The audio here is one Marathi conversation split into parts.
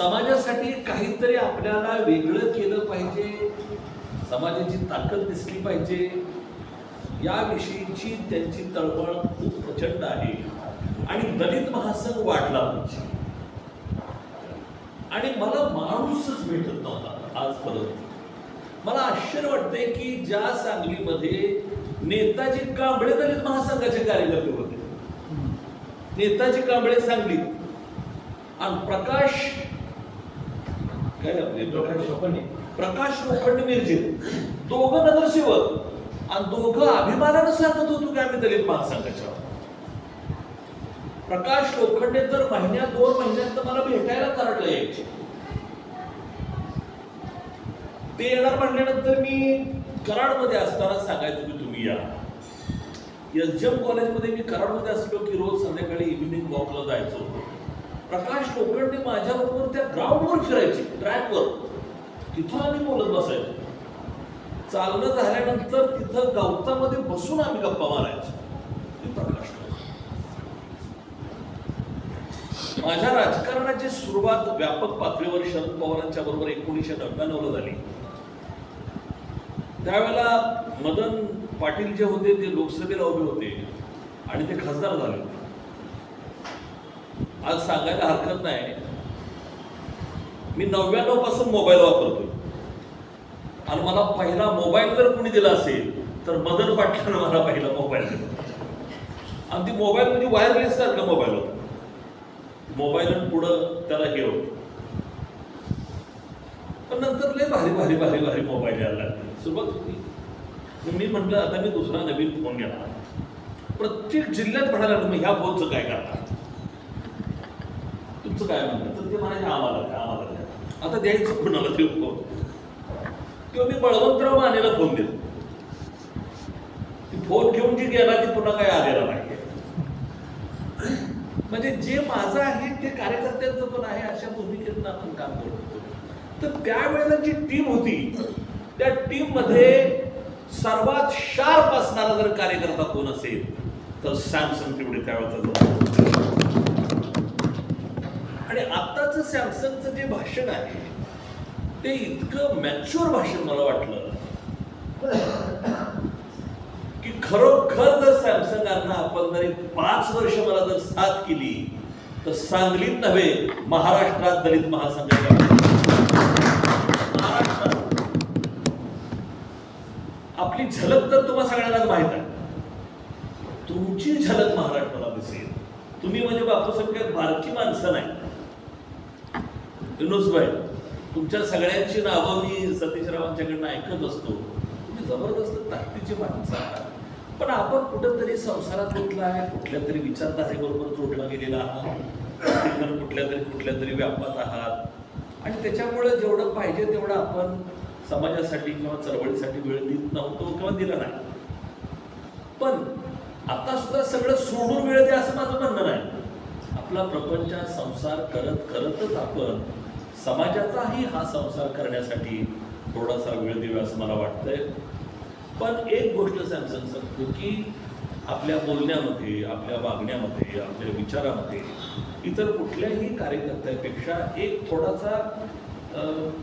समाजासाठी काहीतरी आपल्याला वेगळं केलं पाहिजे. समाजाची ताकद दिसली पाहिजे. याविषयीची त्यांची तळमळ खूप प्रचंड आहे. आणि दलित महासंघ वाढला पाहिजे आणि मला माणूसच भेटत नव्हता आजपर्यंत. मला आश्चर्य वाटतंय की ज्या सांगलीमध्ये नेताजी कांबळे दलित महासंघाचे कार्यकर्ते होते. नेताजी कांबळे सांगलीत. आणि प्रकाश काय आपले प्रकाश प्रकाश लोखंड मिरजे दोघं नगरसेवक आणि दोघं अभिमानानं सांगत होतो की आम्ही दलित महासंघाच्या प्रकाश लोखंडे तर महिन्यात दोन महिन्यात तर मला भेटायला कराडला यायचे. ते येणार म्हणल्यानंतर मी कराडमध्ये असताना सांगायचो की तुम्ही या. एस एम कॉलेजमध्ये मी कराडमध्ये असलो की रोज संध्याकाळी इव्हिनिंग वॉकला जायचो. प्रकाश लोखंडे माझ्याबरोबर त्या ग्राउंडवर फिरायचे ट्रॅकवर तिथं आम्ही बोलत बसायचो. चालणं झाल्यानंतर तिथं गवतामध्ये बसून आम्ही गप्पा मारायचो. प्रकाश माझ्या राजकारणाची सुरुवात व्यापक पातळीवर शरद पवारांच्या बरोबर एकोणीसशे नव्याण्णवला झाली. त्यावेळेला मदन पाटील जे होते ते लोकसभेला उभे होते आणि ते खासदार झाले होते. आज सांगायला हरकत नाही. मी नव्याण्णवपासून मोबाईल वापरतोय. आणि मला पहिला मोबाईल जर कोणी दिला असेल तर मदन पाटलानं मला पहिला मोबाईल दिला. आणि ती मोबाईल म्हणजे वायरलेस सारखा मोबाईल होता. मोबाईल आणि पुढं त्याला हे होतं. पण नंतर लय भारी भारी भारी भारी मोबाईल यायला लागले. सुरुवात होती. मग मी म्हटलं आता मी दुसरा नवीन फोन घेणार. प्रत्येक जिल्ह्यात म्हणायला लागलो मग ह्या फोनचं काय करणार? तुमचं काय म्हणणं? तर ते म्हणायचे आम्हाला द्या आम्हाला द्या. आता द्यायचं कोणाला ते फोन किंवा मी बळवंतराव मानेला फोन दिला फोन घेऊन जी गेला ती पुन्हा काय आलेला नाही म्हणजे जे माझं आहे ते कार्यकर्त्यांचं पण आहे अशा भूमिकेतून आपण काम करत होतो. तर त्यावेळेला जी टीम होती त्या टीममध्ये सर्वात शार्प असणारा जर कार्यकर्ता कोण असेल तर सॅमसंग तेवढे त्यावेळेचा आणि आत्ताचं सॅमसंगचं जे भाषण आहे ते इतकं मॅच्युअर भाषण मला वाटलं. की खरोखर जर सॅमसंगांना आपण जर एक पाच वर्ष मला जर साथ केली तर सांगलीत नव्हे महाराष्ट्रात दलित महासंघाच्या महाराष्ट्रात. आपली झलक तर तुम्हा सगळ्यांनाच माहीत आहे. तुमची झलक महाराष्ट्राला दिसेल. तुम्ही म्हणजे बापूसाहेब काय बारकी माणसं नाही. युनुसबाई तुमच्या सगळ्यांची नावं मी सतीशरावांच्याकडनं ऐकत असतो. तुम्ही जबरदस्त ताकदीची माणसं आहात. पण आपण कुठंतरी संसारात गुंतला आहे कुठल्या तरी विचारधारेबरोबर जोडला गेलेला आहात. कुठल्या तरी कुठल्या तरी व्यापात आहात. आणि त्याच्यामुळे जेवढं पाहिजे तेवढं आपण समाजासाठी किंवा चळवळीसाठी वेळ देत नव्हतो किंवा दिला नाही. पण आता सुद्धा सगळं सोडून वेळ द्या असं माझं म्हणणं नाही. आपला प्रपंच संसार करत करतच आपण समाजाचाही हा संसार करण्यासाठी थोडासा वेळ देऊया असं मला वाटतंय. पण एक गोष्ट सॅमसंग सांगतो की आपल्या बोलण्यामध्ये आपल्या वागण्यामध्ये आपल्या विचारामध्ये इतर कुठल्याही कार्यकर्त्यापेक्षा एक थोडासा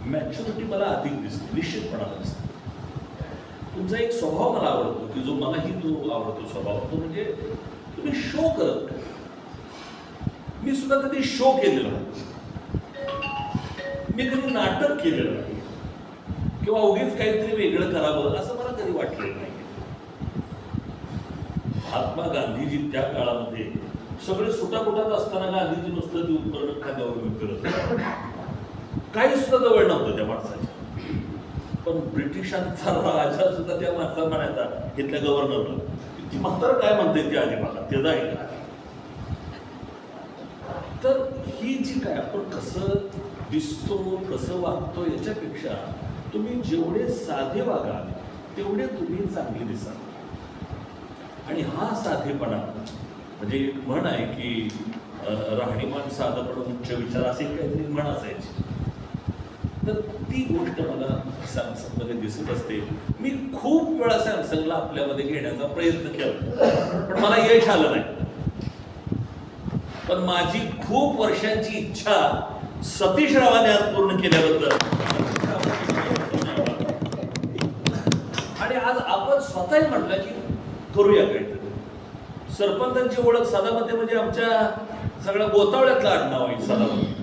मॅच्युरिटी मला अधिक दिसतो निश्चितपणाला दिसतो. तुमचा एक स्वभाव मला आवडतो की जो मलाही तो आवडतो स्वभाव. तो म्हणजे तुम्ही शो करत मी सुद्धा कधी शो केलेला होतो मी कधी नाटक केलेलं नाही किंवा उगीच काहीतरी वेगळं करावं असं मला कधी वाटलेलं नाही. महात्मा गांधीजी त्या काळामध्ये सगळे सुटापुटात असताना गांधीजी नुसतं ती उपकरण खाद्यावर करत काही सुद्धा जवळ नव्हतं त्या माणसाच्या. पण ब्रिटिशांचा राजा सुद्धा त्या माणसाला म्हणायचा इथल्या गव्हर्नरला ती म्हातारं काय म्हणते ते आधी मला? ते जाईल का तर ही जी काय आपण कसं दिसतो कसं वागतो याच्यापेक्षा तुम्ही जेवढे साधे वागाल तेवढे तुम्ही चांगले दिसाल आणि हा साधेपणा म्हणजे एक म्हण आहे की राहणीमान साधपण उच्च विचार असे काहीतरी म्हण असायची. तर ती गोष्ट मला सॅमसंगमध्ये दिसत असते. मी खूप वेळा सॅमसंगला आपल्यामध्ये घेण्याचा प्रयत्न केला. पण मला यश आलं नाही. पण माझी खूप वर्षांची इच्छा सतीश रावाने आज पूर्ण केल्याबद्दल. आणि आज आपण स्वतःही म्हटलं की करूया काहीतरी. सरपंचांची ओळख सदामध्ये म्हणजे आमच्या सगळ्या गोतावळ्यातलं आडनाव आहे सदामध्ये.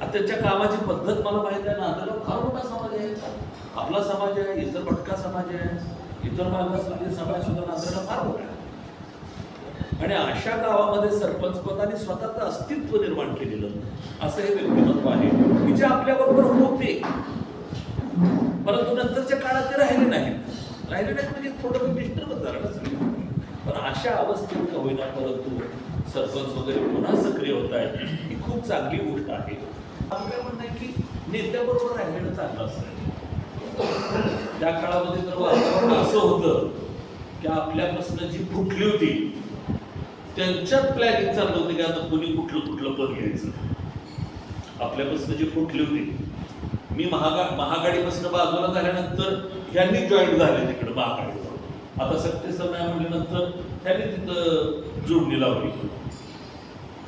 आता त्यांच्या कामाची पद्धत मला माहीत आहे ना त्याला फार मोठा समाज आहे. आपला समाज आहे इतर भटका समाज आहे इतर मागासवर्गीय समाज सुद्धा नांदेडला फार मोठा आहे. आणि अशा गावामध्ये सरपंचपदाने स्वतःचं अस्तित्व निर्माण केलेलं असं हे व्यक्तिमत्व आहे. की जे आपल्याबरोबर होते परंतु नंतरच्या काळात ते राहिले नाहीत. राहिले नाहीत म्हणजे थोडं डिस्टर्बच झालं. पण अशा अवस्थेत का होईना परंतु सरपंच वगैरे पुन्हा सक्रिय होत आहेत ही खूप चांगली गोष्ट आहे. आपलं काय म्हणणं आहे की नेत्याबरोबर राहिलेलं चांगलं असतं. त्या काळामध्ये तर वातावरण असं होतं की आपल्यापासून जी फुटली होती? त्यांच्यात प्लॅनिंग चाललं होतं की आता कोणी कुठलं कुठलं पद घ्यायचं. आपल्यापासून जे फुटली होती. मी महागा महागाडीपासून बाजूला झाल्यानंतर ह्यांनी जॉईन झाले तिकडे महागाडीवर. आता सत्य समय म्हटल्यानंतर त्यांनी तिथं जोडणी लावली.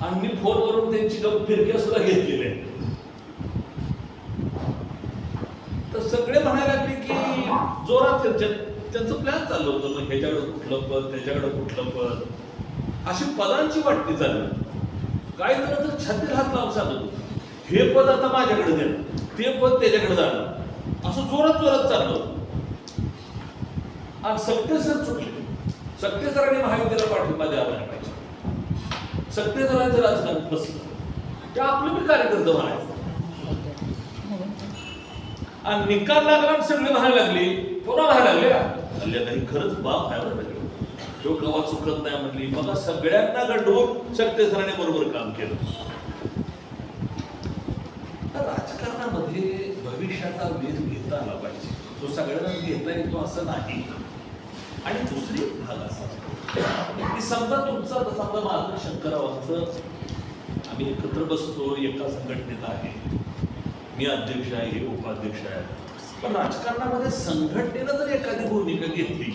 आणि मी फोनवरून त्यांची फिरक्या सुद्धा घेतलेल्या तर सगळे म्हणायला लागले की जोरात त्यांचं प्लॅन चाललं होतं. मग ह्याच्याकडे कुठलं पद त्याच्याकडे कुठलं पद? अशी पदांची वाटणी चालली. काही जण तर छातीत हात लावून सांगत. हे पद आता माझ्याकडे देणं ते पद त्याच्याकडे जाणं असं जोरात जोरात चाललं. आणि सत्यसर चुकले. सत्तेसरांनी महाविद्यालयाला पाठिंबा द्यावा नाही पाहिजे सत्तेसरांचं राजकारण बसलं ते आपलं मी कार्यकर्ते म्हणायचं. आणि निकाल लागला सगळे व्हायला लागले. कोणा व्हायला लागले? म्हणले काही खरंच बाप आहे बरं. तो कवा चुकत नाही म्हटली मग सगळ्यांना गंडवून सत्तेसराने बरोबर काम केलं. तर राजकारणामध्ये भविष्याचा वेध घेता आला पाहिजे. तो सगळ्यांना घेता येतो असं नाही. आणि दुसरी भाग असा की समजा तुमचा समजा माझं शंकरावांचं आम्ही एकत्र बसतो एका संघटनेत आहे. मी अध्यक्ष आहे हे उपाध्यक्ष आहे. पण राजकारणामध्ये संघटनेनं जर एखादी भूमिका घेतली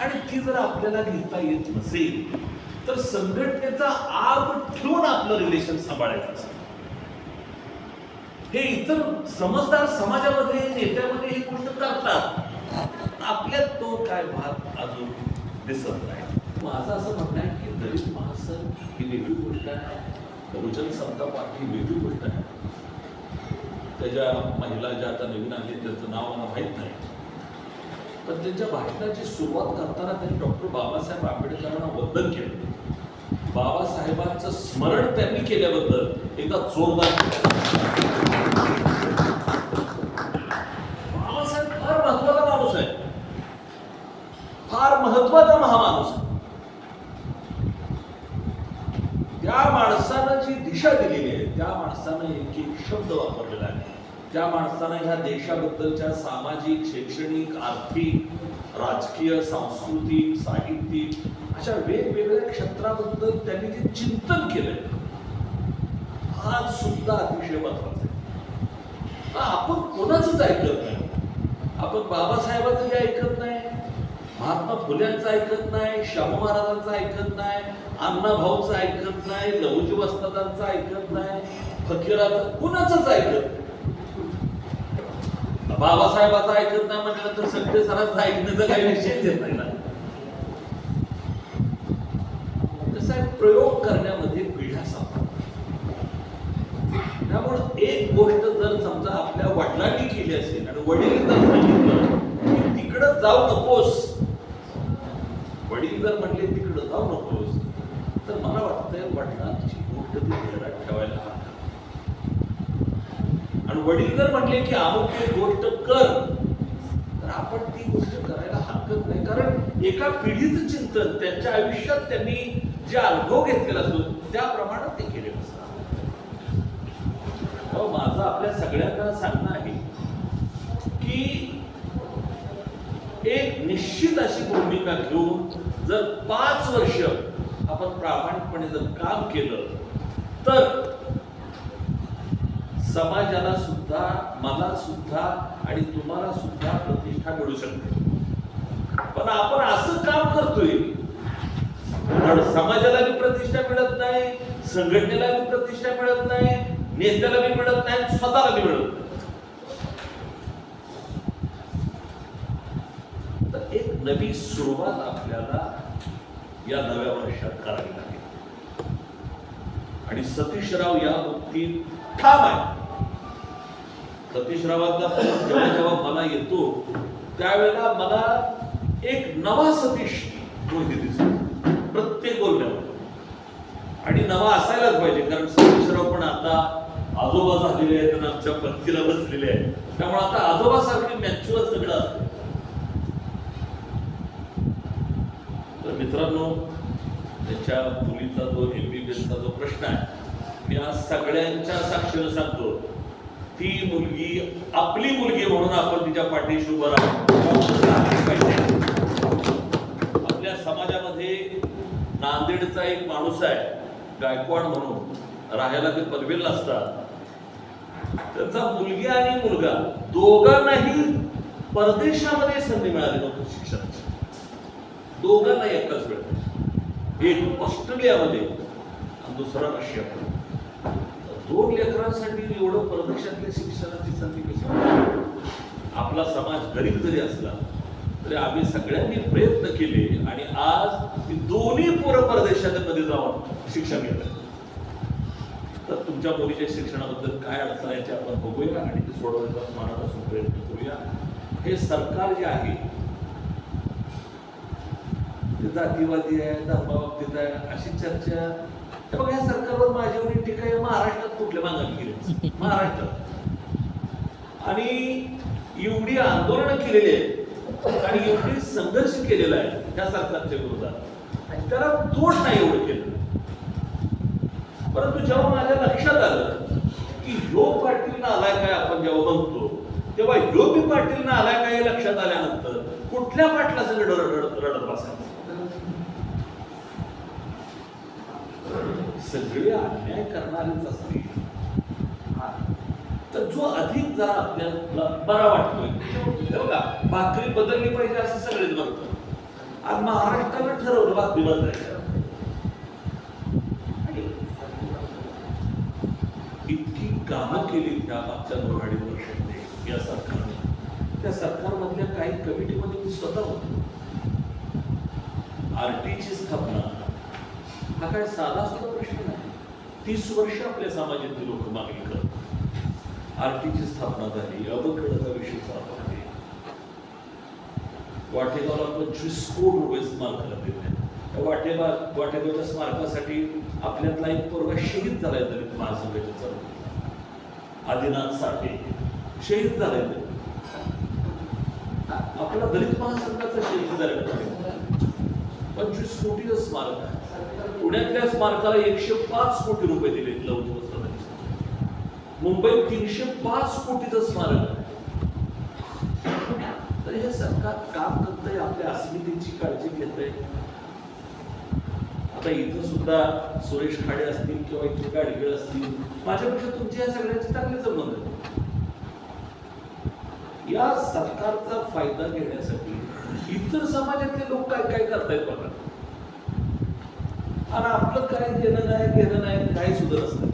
आणि ती जर आपल्याला घेता येत नसेल तर संघटनेचा आग ठेवून आपलं रिलेशन सांभाळायचं असतं. हे इतर समजदार समाजामध्ये नेत्यामध्ये ही गोष्ट करतात. आपल्यात तो काय भाग अजून दिसत नाही. माझं असं म्हणणं आहे की दलित महासंघ ही वेगळी गोष्ट आहे. बहुजन समता पार्टी वेगळी गोष्ट आहे. त्याच्या महिला ज्या आता नवीन आली त्याचं नाव मला माहीत नाही. पण त्यांच्या भाषणाची सुरुवात करताना त्यांनी डॉक्टर बाबासाहेब आंबेडकरांना वंदन केलं. बाबासाहेबांचं स्मरण त्यांनी केल्याबद्दल एकदा जोरदार बाबासाहेब फार महत्त्वाचा माणूस आहे. फार महत्त्वाचा महामाणूस आहे. त्या माणसानं जी दिशा दिलेली आहे त्या माणसानं एक एक शब्द वापरलेला आहे. त्या माणसानं ह्या देशाबद्दलच्या सामाजिक शैक्षणिक आर्थिक राजकीय सांस्कृतिक साहित्यिक अशा वेगवेगळ्या क्षेत्राबद्दल त्यांनी जे चिंतन केलंय हा सुद्धा अतिशय महत्त्वाचा आहे आपण कोणाचंच ऐकत नाही आपण बाबासाहेबांचं ऐकत नाही महात्मा फुल्यांचं ऐकत नाही शाहू महाराजांचं ऐकत नाही अण्णा भाऊचं ऐकत नाही लहुजी वस्तादांचं ऐकत नाही फकीराचं कुणाचंच ऐकत नाही. बाबासाहेबाचं ऐकत नाही म्हटलं सगळे सरांचं ऐकण्याचा काही विषय देत नाही ना. साहेब प्रयोग करण्यामध्ये पिढ्या सापडतात त्यामुळं एक गोष्ट जर समजा आपल्या वडिलांनी केली असेल आणि वडील जर सांगितलं की तिकडं जाऊ नकोस. वडील जर म्हणले तिकडं जाऊ नकोस. तर मला वाटतंय वडिलांची गोष्ट ती ठेवायला हवी. आणि वडील जर म्हटले की अमुक एक गोष्ट कर तर आपण ती गोष्ट करायला हरकत नाही. कारण एका पिढीचं चिंतन त्यांच्या आयुष्यात त्यांनी जे अनुभव घेतलेला असतो त्याप्रमाणे ते केले असतात. अहो, माझं आपल्या सगळ्यांना सांगणं आहे की एक निश्चित अशी भूमिका घेऊन जर पाच वर्ष आपण प्रामाणिकपणे जर काम केलं तर समाजाला सुद्धा मला सुद्धा आणि तुम्हाला सुद्धा प्रतिष्ठा मिळू शकते. पण आपण असं काम करतोय. पण समाजाला बी प्रतिष्ठा मिळत नाही संघटनेला बी प्रतिष्ठा मिळत नाही नेत्याला बी मिळत नाही स्वतःला बी मिळत नाही. तर एक नवी सुरुवात आपल्याला या नव्या वर्षात करावी लागेल. आणि सतीशराव या बाबतीत ठाम आहे सतीशरावांचा फोन जेव्हा जेव्हा मला येतो त्यावेळेला मला एक नवा सतीश कोणती दिसतो. प्रत्येक बोलण्यावर. आणि नवा असायलाच पाहिजे कारण सतीशराव पण आता आजोबा झालेले आहेत आणि आमच्या पंक्तीला बसलेले आहेत. त्यामुळे आता आजोबा आजोबासारखे मॅच्युअर सगळं असतं. तर मित्रांनो त्याच्या मुलीचा जो एम बी बी एसचा जो प्रश्न आहे मी आज सगळ्यांच्या साक्षीनं सांगतो. ती मुलगी आपली मुलगी म्हणून आपण तिच्या पाठीशी उभं राहतो आपल्या समाजामध्ये नांदेडचा एक माणूस आहे गायकवाड म्हणून. राहायला ते पनवेलला असतात. त्यांचा मुलगी आणि मुलगा दोघांनाही परदेशामध्ये संधी मिळाली नव्हती शिक्षणाची. दोघांना एकाच वेळ. एक ऑस्ट्रेलियामध्ये आणि दुसरा रशियामध्ये. दोन लेकरांसाठी एवढं परदेशातल्या शिक्षणाची संधी कशी आपला समाज गरीब जरी असला तरी आम्ही सगळ्यांनी प्रयत्न केले आणि आज दोन्ही पोरं परदेशामध्ये जाऊन शिक्षण घेतात तर तुमच्या मुलीच्या शिक्षणाबद्दल काय अडचण आहे ते आपण बघूया आणि ते सोडवण्याचा मनापासून प्रयत्न करूया. हे सरकार जे आहे ते जातीवादी आहे धर्माबाबतीत आहे अशी चर्चा हे बघा या सरकारवर माझी टीका आहे. महाराष्ट्रात कुठल्या मागायला गेले महाराष्ट्रात. आणि एवढी आंदोलनं केलेली आहेत आणि एवढी संघर्ष केलेला आहे त्या सरकारच्या विरोधात. आणि त्याला तोड नाही एवढं केलं परंतु जेव्हा माझ्या लक्षात आलं की यो पाटील आलाय काय आपण जेव्हा म्हणतो तेव्हा यो बी पाटील आलाय काय लक्षात आल्यानंतर कुठल्या पाटला सगळं रडत रडत बसायचं? सगळे अन्याय करणारेच असतील तर जो अधिक जरा आपल्याला बरा वाटतोय. बघा भाकरी बदलली पाहिजे असं सगळेच बघतो आज महाराष्ट्रानं ठरवलं भाकरी बदलायचं. आणि इतकी कामं केली त्या मागच्या दोन अडीच या सरकारने. त्या सरकारमधल्या काही कमिटीमध्ये मी स्वतः होतो. आरटीची स्थापना हा काय साधा सुद्धा प्रश्न नाही. तीस वर्ष आपल्या समाजातील लोक मागणी करतात. आरटीची स्थापना झाली अबकडचा विषय चालू आहे वाटेगावला पंचवीस कोटी रुपये स्मारकाला दिले त्या वाटेगावच्या स्मारकासाठी आपल्यातला एक पोरगा शहीद झालाय दलित महासंघाच्या चालू आदिनाथ साठे शहीद झालाय ते आपला दलित महासंघाचा शहीद झालेला पंचवीस कोटीचं स्मारक आहे. पुण्यातल्या स्मारकाला एकशे पाच कोटी रुपये दिले लवचिक म्हणजे. मुंबईत तीनशे पाच कोटीचं स्मारक आहे. तर हे सरकार काम करतंय आपल्या अस्मितेची काळजी घेतंय. आता इथं सुद्धा सुरेश खाडे असतील किंवा इथे गाडगीळ असतील माझ्यापेक्षा तुमच्या या सगळ्यांचे चांगले संबंध आहेत या सरकारचा फायदा घेण्यासाठी इतर समाजातले लोक काय काय करतायत बघा. आणि आपलं काय देणं नाही घेणं नाही काही सुद्धा नसतं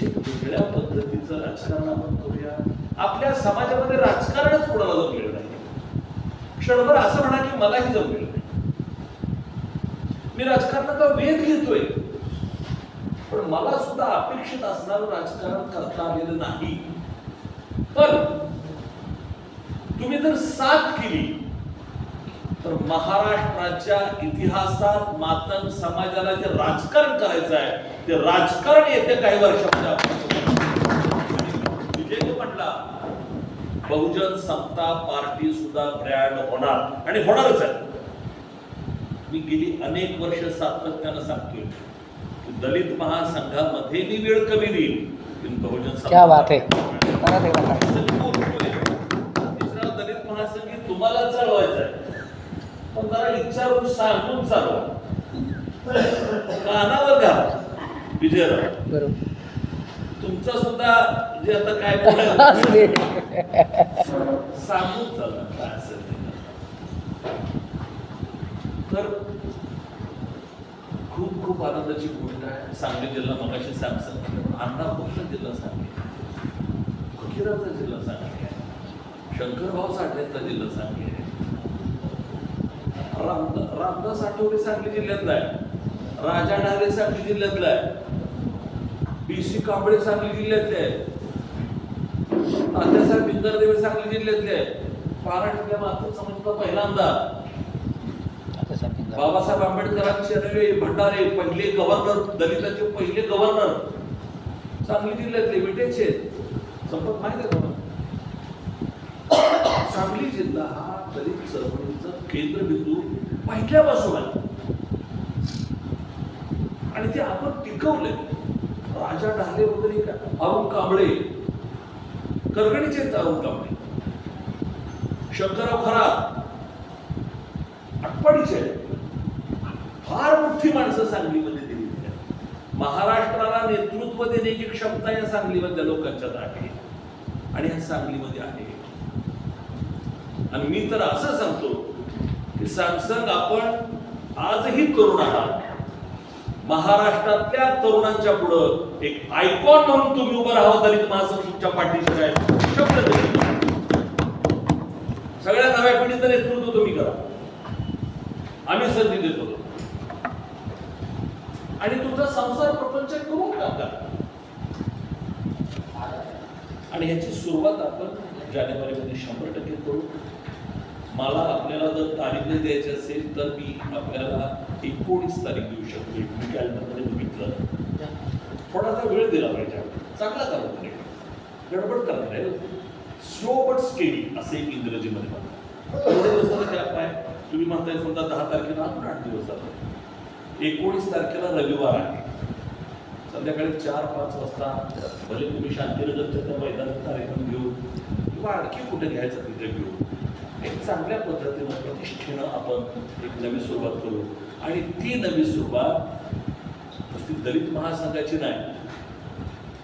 वेगळ्या पद्धतीचं राजकारण आपण करूया. आपल्या समाजामध्ये राजकारणच कोणाला जमलेलं नाही. क्षणभर असं म्हणा की मलाही जमलेलं नाही. मी राजकारणाचा वेध घेतोय. पण मला सुद्धा अपेक्षित असणारं राजकारण करता आलेलं नाही. पण तुम्ही जर साथ केली तर महाराष्ट्राच्या इतिहासात मातंग समाजाला जे राजकारण करायचं आहे ते राजकारण येत्या काही वर्षामध्ये विजय म्हटला बहुजन समता पार्टी सुद्धा ब्रँड होणार आणि होणारच आहे. मी गेली अनेक वर्ष सातत्यानं सांगतोय की दलित महासंघामध्ये मी वेळ कमी देईल बहुजन तिसरा दलित महासंघ तुम्हाला चालवायचं आहे. पण जरा विचारून सांगून चालवा. कानावर घाला विजयराव. बरोबर. तुमचा सुद्धा जे आता काय. सांगून चालवा काय असेल. तर खूप खूप आनंदाची गोष्ट आहे. सांगली जिल्हा मगाशी अण्णा फक्त जिल्हा सांगली. फकीराचा जिल्हा सांगली. शंकरभाऊ साठेचा जिल्हा सांगली. आहे राम रामदास आठवले सांगली जिल्ह्यातला आहे. राजा ढाले सांगली जिल्ह्यातला आहे. बी सी कांबळे सांगली जिल्ह्यातले आहे. तात्यासाहेब बिंदरदेवे सांगली जिल्ह्यातले आहे. पाराठीतल्या मातृ समाजाचा पहिला आमदार. बाबासाहेब आंबेडकरांचे भंडारे पहिले गव्हर्नर दलिताचे पहिले गव्हर्नर सांगली जिल्ह्यातले विटेचे. संपत माहिती आहे सांगली जिल्हा हा दलित चळवळीचं केंद्रबिंदू पहिल्यापासून आहे आणि ते आपण टिकवले राजा ढाले वगैरे अरुण कांबळे. करगणीचे अरुण कांबळे. शंकरराव खरात. आटपाडीचे फार मोठी माणसं सांगलीमध्ये दिली महाराष्ट्राला नेतृत्व देण्याची क्षमता या सांगलीमधल्या लोकांच्यात आहे. आणि ह्या सांगलीमध्ये आहे. आणि मी तर असं सांगतो की सॅमसंग आपण आजही तरुण आहात. महाराष्ट्रातल्या तरुणांच्या पुढं एक आयकॉन म्हणून तुम्ही उभं राहावं दलित महासंघच्या पाठीशी काय शब्द सगळ्या नव्या पिढीचं नेतृत्व तुम्ही करा. आम्ही संधी देतो. आणि तुमचा संसार प्रपंच करून टाका. आणि ह्याची सुरुवात आपण जानेवारीमध्ये शंभर टक्के करू. मला आपल्याला जर तारीख द्यायची असेल तर मी आपल्याला एकोणीस तारीख देऊ शकतो. मी कॅलेंडरमध्ये बघितलं. थोडासा वेळ दिला पाहिजे चांगला करत नाही गडबड करत नाही स्लो बट स्टेडी असे एक इंग्रजीमध्ये म्हणतात. एवढे दिवसाचा गॅप आहे. तुम्ही म्हणताय समजा दहा तारखेला अजून आठ दिवस जातात एकोणीस तारखेला रविवार आहे. संध्याकाळी चार पाच वाजता भले तुम्ही शांतीनगरच्या त्या मैदानात कार्यक्रम घेऊ किंवा आणखी कुठे घ्यायचं तिथे घेऊ एक चांगल्या पद्धतीनं प्रतिष्ठेनं आपण एक नवी सुरुवात करू. आणि ती नवी सुरुवात नुसती दलित महासंघाची नाही.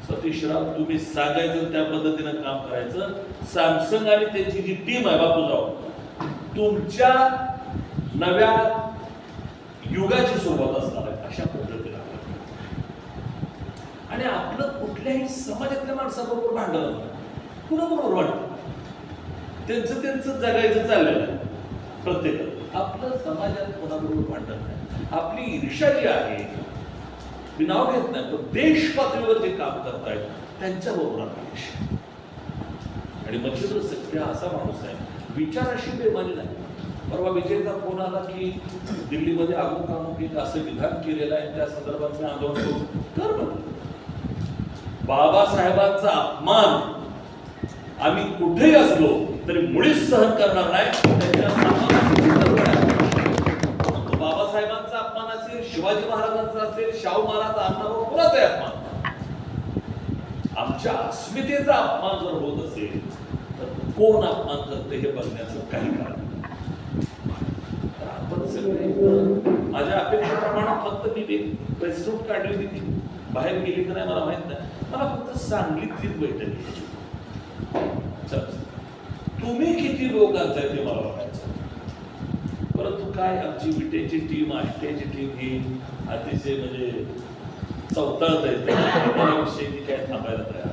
सतीशराव तुम्ही सांगायचं त्या पद्धतीनं काम करायचं. सॅमसंग आणि त्यांची जी टीम आहे बापूराव तुमच्या नव्या युगाची सुरुवात असणार आहे अशा पद्धतीने आणि आपलं कुठल्याही समाजातल्या माणसाबरोबर भांडण कुणाबरोबर वाटतं त्यांचं त्यांचं जगायचं चाललेलं आहे प्रत्येकाला आपलं समाजात कोणाबरोबर भांडण नाही. आपली ईर्षा जी आहे मी नाव घेत नाही पण देश पातळीवर जे काम करतायत त्यांच्याबरोबर आपली ईर्षा आणि मच्छिंद्र सत्य असा माणूस आहे. विचाराशी बेमानी नाही. परवा विजयचा फोन आला की दिल्लीमध्ये आगू अमुक एक असं विधान केलेलं आहे त्या संदर्भात मी आंदोलन करू कर बाबासाहेबांचा अपमान आम्ही कुठेही असलो तरी मुळीच सहन करणार नाही. बाबासाहेबांचा अपमान असेल शिवाजी महाराजांचा असेल शाहू महाराज अन्नावर कुणाचाही आहे अपमान आमच्या अस्मितेचा अपमान जर होत असेल तर कोण अपमान करते हे बघण्याचं काही कारण नाही. माझ्या अपेक्षेप्रमाणे फक्त मी एक प्रेसरूट काढली होती. ती बाहेर गेली का नाही मला माहीत नाही. मला फक्त सांगलीतलीच बैठक घ्यायची तुम्ही किती लोकांचा आहे ते मला बघायचं? परंतु काय आमची विटेची टीम आष्टेची टीम ही अतिशय म्हणजे चौताळत आहे. त्या विषयी काय थांबायला तयार.